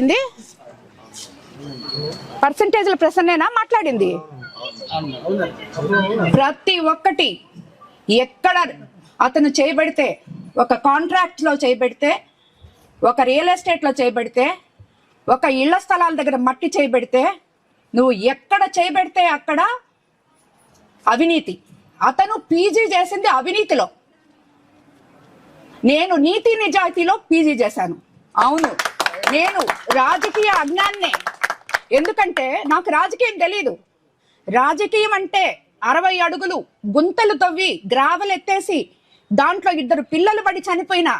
మాట్లాడింది? పర్సంటేజ్ల ప్రసన్నేనా మాట్లాడింది? ప్రతి ఒక్కటి ఎక్కడ అతను చేయబడితే ఒక కాంట్రాక్ట్లో చేయబడితే ఒక రియల్ ఎస్టేట్లో చేయబడితే ఒక ఇళ్ళ స్థలాల దగ్గర మట్టి చేయబడితే నువ్వు ఎక్కడ చేయబడితే అక్కడ అవినీతి. అతను పీజీ చేసింది అవినీతిలో. నేను నీతి నిజాయితీలో పీజీ చేశాను. అవును. నేను రాజకీయ అజ్ఞాన్నే. ఎందుకంటే నాకు రాజకీయం తెలియదు రాజకీయం అంటే అరవై అడుగులు గుంతలు తవ్వి గ్రావెల్ ఎత్తేసి దాంట్లో ఇద్దరు పిల్లలు పడి చనిపోయిన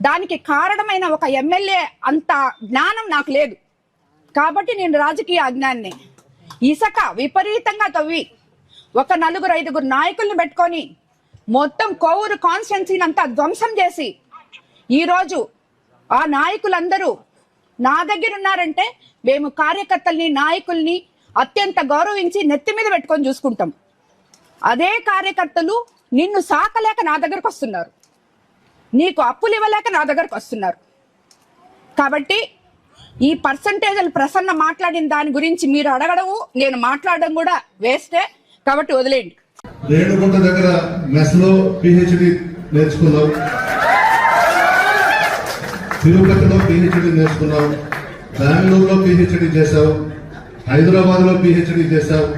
దానికి కారణమైన ఒక ఎమ్మెల్యే అంత జ్ఞానం నాకు లేదు. కాబట్టి నేను రాజకీయ అజ్ఞాన్ని. ఇసక విపరీతంగా తవ్వి ఒక నలుగురు ఐదుగురు నాయకుల్ని పెట్టుకొని మొత్తం కోవూరు కాన్స్టిట్యున్సీని అంతా ధ్వంసం చేసి ఈరోజు ఆ నాయకులందరూ నా దగ్గర ఉన్నారంటే మేము కార్యకర్తల్ని నాయకుల్ని అత్యంత గౌరవించి నెత్తి మీద పెట్టుకొని చూసుకుంటాం. అదే కార్యకర్తలు నిన్ను సాకలేక నా దగ్గరకు వస్తున్నారు. నీకు అప్పులు ఇవ్వలేక నా దగ్గరకు వస్తున్నారు. కాబట్టి ఈ పర్సంటేజ్లు ప్రసన్న మాట్లాడిన దాని గురించి మీరు అడగడము నేను మాట్లాడడం కూడా వేస్టే. కాబట్టి వదిలేయండి. రేణుగుంట దగ్గర మెస్లో పిహెచ్డి నేర్చుకున్నావు తిరుపతిలో పిహెచ్డి నేర్చుకున్నావు బెంగళూరులో పిహెచ్డి చేశావు హైదరాబాద్లో పిహెచ్డి చేశావు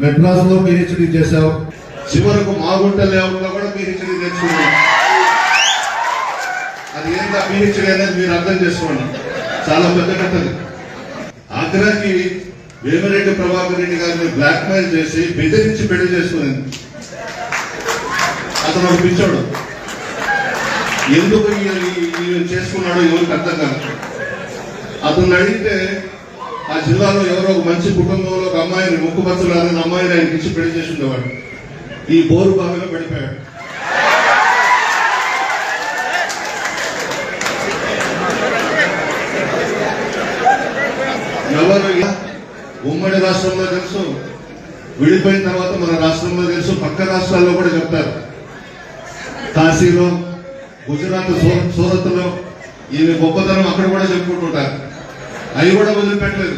మెడ్రాస్లో పిహెచ్డి చేశావు చివరకు మాగుంట లేఅవుట్ కూడా పిహెచ్డి నేర్చుకున్నావు. అది ఏంటా పిహెచ్డి అనేది మీరు అర్థం చేసుకోండి. చాలా పెద్ద కథది ఆగ్రాకి వేమిరెడ్డి ప్రభాకర్ రెడ్డి గారిని బ్లాక్ మెయిల్ చేసి బెదిరించి పెళ్ళి చేసుకుంది అతను ఒక పిచ్చోడు. ఎందుకు ఈ- చేసుకున్నాడో ఎవరికి అర్థం కాదు. అతను అడిగితే ఆ జిల్లాలో ఎవరో ఒక మంచి కుటుంబంలో ఒక అమ్మాయిని ముక్కుపచ్చలారని అమ్మాయిని ఆయనకి ఇచ్చి పెళ్ళి చేసి ఉండేవాడు ఈ బోరు బావిలో పడిపోయాడు. ఎవరు ఇలా? ఉమ్మడి రాష్ట్రంలో తెలుసు. విడిపోయిన తర్వాత మన రాష్ట్రంలో తెలుసు. పక్క రాష్ట్రాల్లో కూడా చెప్తారు. కాశీలో గుజరాత్ సూరత్లో ఈమె గొప్పతనం అక్కడ కూడా చెప్పుకుంటుంటారు. అవి కూడా వదిలిపెట్టలేదు.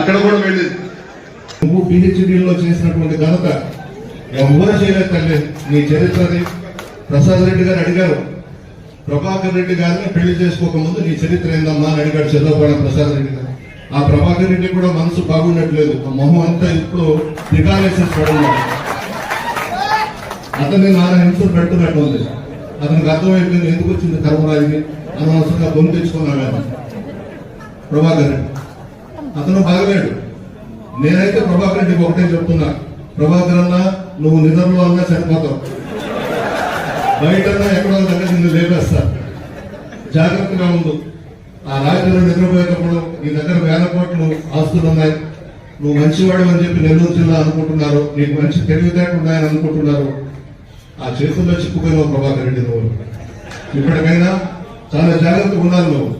అక్కడ కూడా వెళ్ళేది నువ్వు పిహెచ్డీలో చేసినటువంటి ఘనత ఎవరు చేయలేదు తల్లి నీ చరిత్రని ప్రసాద్ రెడ్డి గారు అడిగారు. ప్రభాకర్ రెడ్డి గారిని పెళ్ళి చేసుకోకముందు నీ చరిత్ర ఏందమ్మా అని అడిగాడు చంద్రబాబు ప్రసాద్ రెడ్డి గారు. ఆ ప్రభాకర్ రెడ్డి కూడా మనసు బాగుండట్లేదు. ఆ మొహం అంతా ఇప్పుడు దిగాలేసేసి పడున్నాడు అతన్ని నాన్న హింసలు పెడుతున్నట్టు ఉంది. అతనికి అర్థమైపోయింది ఎందుకు వచ్చింది కర్మరాజుని అనవసరంగా గొంతు తెచ్చుకున్నాడు ప్రభాకర్ రెడ్డి. అతను బాగలేడు నేనైతే ప్రభాకర్ రెడ్డికి ఒకటే చెప్తున్నా. ప్రభాకర్ అన్న నువ్వు నిద్రలో అన్నా చనిపోతావు. బయటన్నా ఎక్కడో దగ్గర నిన్ను లేపేస్తా. జాగ్రత్తగా ఉండు. ఆ రాత్రిలో నిద్రపోయేటప్పుడు నీ దగ్గర వేల కోట్లు ఆస్తులు ఉన్నాయి. నువ్వు మంచివాడు అని చెప్పి నెల్లూరు జిల్లా అనుకుంటున్నారు. నీకు మంచి తెలివితేటలు ఉన్నాయని అనుకుంటున్నారు. ఆ చేతుల్లో చిక్కుపోయిన ప్రభాకర్ రెడ్డి నువ్వు ఇప్పటికైనా చాలా జాగ్రత్తగా ఉండాలి నువ్వు.